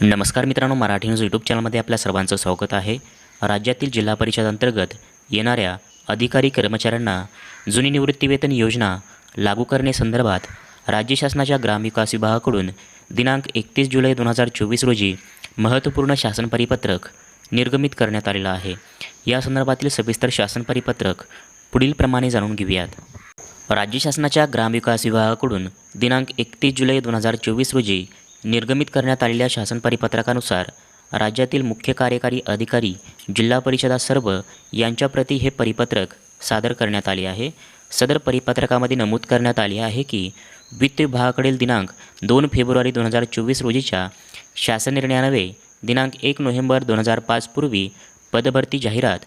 नमस्कार मित्रांनो Marathi news YouTube चॅनलमध्ये आपल्या सर्वांचं स्वागत आहे. राज्यातील जिल्हा परिषद अंतर्गत येणाऱ्या अधिकारी कर्मचाऱ्यांना जुनी निवृत्तीवेतन योजना लागू करण्यासंदर्भात राज्य शासनाच्या ग्रामविकास विभागाकडून दिनांक एकतीस जुलै दोन हजार चोवीस रोजी महत्त्वपूर्ण शासन परिपत्रक निर्गमित करण्यात आलेलं आहे. या संदर्भातील सविस्तर शासन परिपत्रक पुढीलप्रमाणे जाणून घेऊयात. राज्य शासनाच्या ग्रामविकास विभागाकडून दिनांक एकतीस जुलै दोन हजार चोवीस रोजी निर्गमित करण्यात आलेल्या शासन परिपत्रकानुसार राज्यातील मुख्य कार्यकारी अधिकारी जिल्हा परिषदा सर्व यांच्याप्रती हे परिपत्रक सादर करण्यात आले आहे. सदर परिपत्रकामध्ये नमूद करण्यात आले आहे की वित्त विभागाकडील दिनांक दोन फेब्रुवारी दोन हजार चोवीस रोजीच्या शासन निर्णयानवे दिनांक एक नोव्हेंबर दोन हजार पाच पूर्वी पदभरती जाहिरात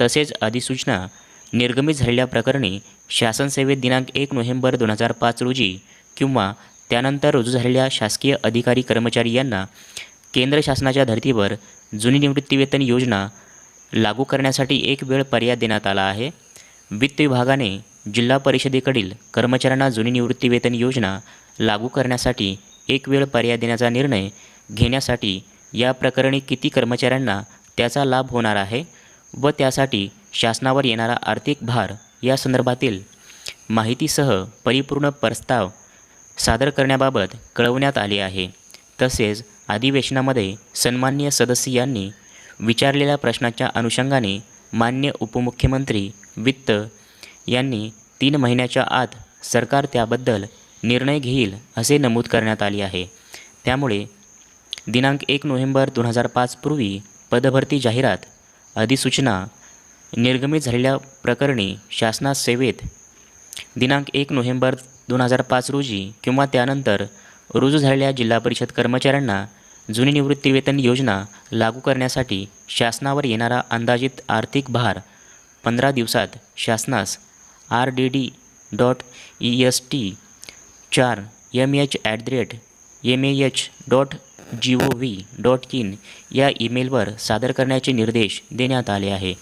तसेच अधिसूचना निर्गमित झालेल्या प्रकरणी शासन सेवेत दिनांक एक नोव्हेंबर दोन हजार पाच रोजी किंवा त्यानंतर रुजू झालेल्या शासकीय अधिकारी कर्मचारी यांना केंद्र शासनाच्या धर्तीवर जुनी निवृत्तीवेतन योजना लागू करण्यासाठी एक वेळ पर्याय देण्यात आला आहे. वित्त विभागाने जिल्हा परिषदेकडील कर्मचाऱ्यांना जुनी निवृत्तीवेतन योजना लागू करण्यासाठी एक वेळ पर्याय देण्याचा निर्णय घेण्यासाठी या प्रकरणी किती कर्मचाऱ्यांना त्याचा लाभ होणार आहे व त्यासाठी शासनावर येणारा आर्थिक भार या संदर्भातील माहितीसह परिपूर्ण प्रस्ताव सादर करण्याबाबत कळवण्यात आले आहे. तसेच अधिवेशनामध्ये सन्मान्य सदस्य यांनी विचारलेल्या प्रश्नाच्या अनुषंगाने मान्य उपमुख्यमंत्री वित्त यांनी तीन महिन्याच्या आत सरकार त्याबद्दल निर्णय घेईल असे नमूद करण्यात आले आहे. त्यामुळे दिनांक एक नोव्हेंबर दोन हजार पाच पूर्वी पदभरती जाहिरात अधिसूचना निर्गमित झालेल्या प्रकरणी शासनास सेवेत दिनांक एक नोव्हेंबर दोन हजार पाच रोजी किंवा त्यानंतर रुजू झालेल्या जिल्हा परिषद कर्मचाऱ्यांना जुनी निवृत्तीवेतन योजना लागू करण्यासाठी शासनावर येणारा अंदाजित आर्थिक भार पंधरा दिवसात शासनास R D D dot E S T चार M H at the rate M A H dot G O V dot in या ईमेलवर सादर करण्याचे निर्देश देण्यात आले आहे.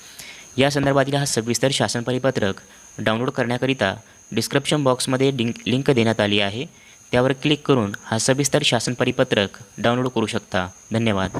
या संदर्भातील हा सविस्तर शासन परिपत्रक डाउनलोड करण्याकरिता डिस्क्रिप्शन बॉक्समध्ये लिंक लिंक देण्यात आली आहे. त्यावर क्लिक करून हा सविस्तर शासन परिपत्रक डाउनलोड करू शकता. धन्यवाद.